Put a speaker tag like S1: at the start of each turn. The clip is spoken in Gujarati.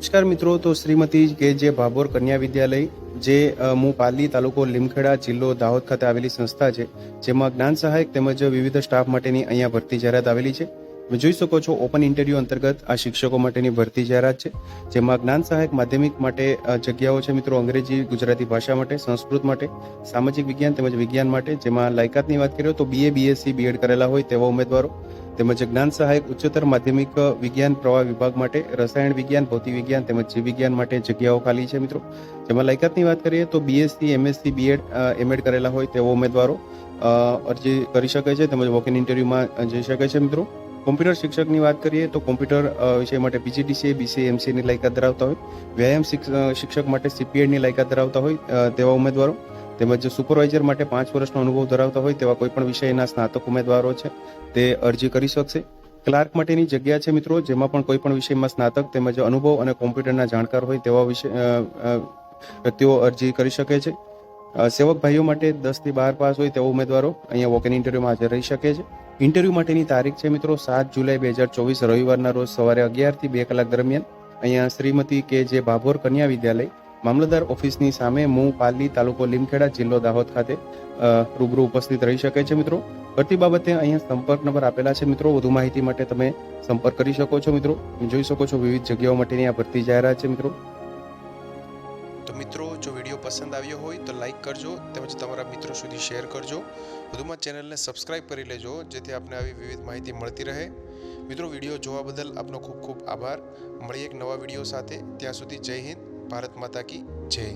S1: નમસ્કાર મિત્રો, તો શ્રીમતી કે જે ભાભોર કન્યા વિદ્યાલય, જે હું પાલી તાલુકો લીમખેડા જિલ્લો દાહોદ ખાતે આવેલી સંસ્થા છે, જેમાં જ્ઞાન સહાયક તેમજ વિવિધ સ્ટાફ માટેની અહીંયા ભરતી જાહેરાત આવેલી છે. તમે જોઈ શકો છો, ઓપન ઇન્ટરવ્યૂ અંતર્ગત આ શિક્ષકો માટેની ભરતી જાહેરાત છે, જેમાં જ્ઞાન સહાયક માધ્યમિક માટે જગ્યાઓ છે મિત્રો, અંગ્રેજી, ગુજરાતી ભાષા માટે, સંસ્કૃત માટે, સામાજિક વિજ્ઞાન તેમજ વિજ્ઞાન માટે, જેમાં લાયકાતની વાત કરીએ તો બીએ બીએસસી બીએડ કરેલા હોય તેવા ઉમેદવારો તેમજ જ્ઞાન સહાયક ઉચ્ચતર માધ્યમિક વિજ્ઞાન પ્રવાહ વિભાગ માટે રસાયણ વિજ્ઞાન, ભૌતિક વિજ્ઞાન તેમજ જીવ વિજ્ઞાન માટે જગ્યાઓ ખાલી છે મિત્રો. જેમાં લાયકાતની વાત કરીએ તો બીએસસી એમએસસી બીએડ એમએડ કરેલા હોય તેવા ઉમેદવારો અરજી કરી શકે છે તેમજ વોક ઇન ઇન્ટરવ્યુમાં જઈ શકે છે મિત્રો. કોમ્પ્યુટર શિક્ષકની વાત કરીએ તો કોમ્પ્યુટર વિષય માટે પીજીડીસીએ બીસીએ એમસીની લાયકાત ધરાવતા હોય. વ્યાયામ શિક્ષક માટે સીપીએડની લાયકાત ધરાવતા હોય તેવા ઉમેદવારો. તેમજ સુપરવાઇઝર માટે પાંચ વર્ષનો અનુભવ ધરાવતા હોય તેવા કોઈ પણ વિષયના સ્નાતક ઉમેદવારો છે, તે અરજી કરી શકશે. ક્લાર્ક માટેની જગ્યા છે મિત્રો, જેમાં પણ કોઈ પણ વિષયમાં સ્નાતક તેમજ અનુભવ અને કોમ્પ્યુટરના જાણકાર હોય તેવા વિષય વ્યક્તિઓ અરજી કરી શકે છે. સેવક ભાઈઓ માટે દસથી બાર પાસ હોય તેવા ઉમેદવારો અહીંયા વોક ઇન ઇન્ટરવ્યુમાં હાજર રહી શકે છે. ઇન્ટરવ્યુ માટેની તારીખ છે મિત્રો, સાત જુલાઈ બે હજાર ચોવીસ, રવિવારના રોજ સવારે અગિયારથી બે કલાક દરમિયાન અહીંયા શ્રીમતી કે જે ભાભોર કન્યા વિદ્યાલય મામલતદાર ઓફિસની સામે મું પાલી તાલુકો લીમખેડા જિલ્લો દાહોદ ખાતે રૂબરૂ ઉપસ્થિત રહી શકે છે મિત્રો. ભરતી બાબતે અહીંયા સંપર્ક નંબર આપેલા છે મિત્રો. વધુ માહિતી માટે તમે સંપર્ક કરી શકો છો મિત્રો. જોઈ શકો છો વિવિધ જગ્યાઓ માટેની આ ભરતી જાહેરાત છે મિત્રો.
S2: તો મિત્રો, જો વીડિયો પસંદ આવ્યો હોય તો લાઈક કરજો તેમજ તમારા મિત્રો સુધી શેર કરજો. વધુમાં ચેનલને સબસ્ક્રાઇબ કરી લેજો, જેથી આપને આવી વિવિધ માહિતી મળતી રહે. મિત્રો, વીડિયો જોવા બદલ આપનો ખૂબ ખૂબ આભાર. મળીએ એક નવા વીડિયો સાથે. ત્યાં સુધી જય હિન્દ. ભારત માતા કી જય.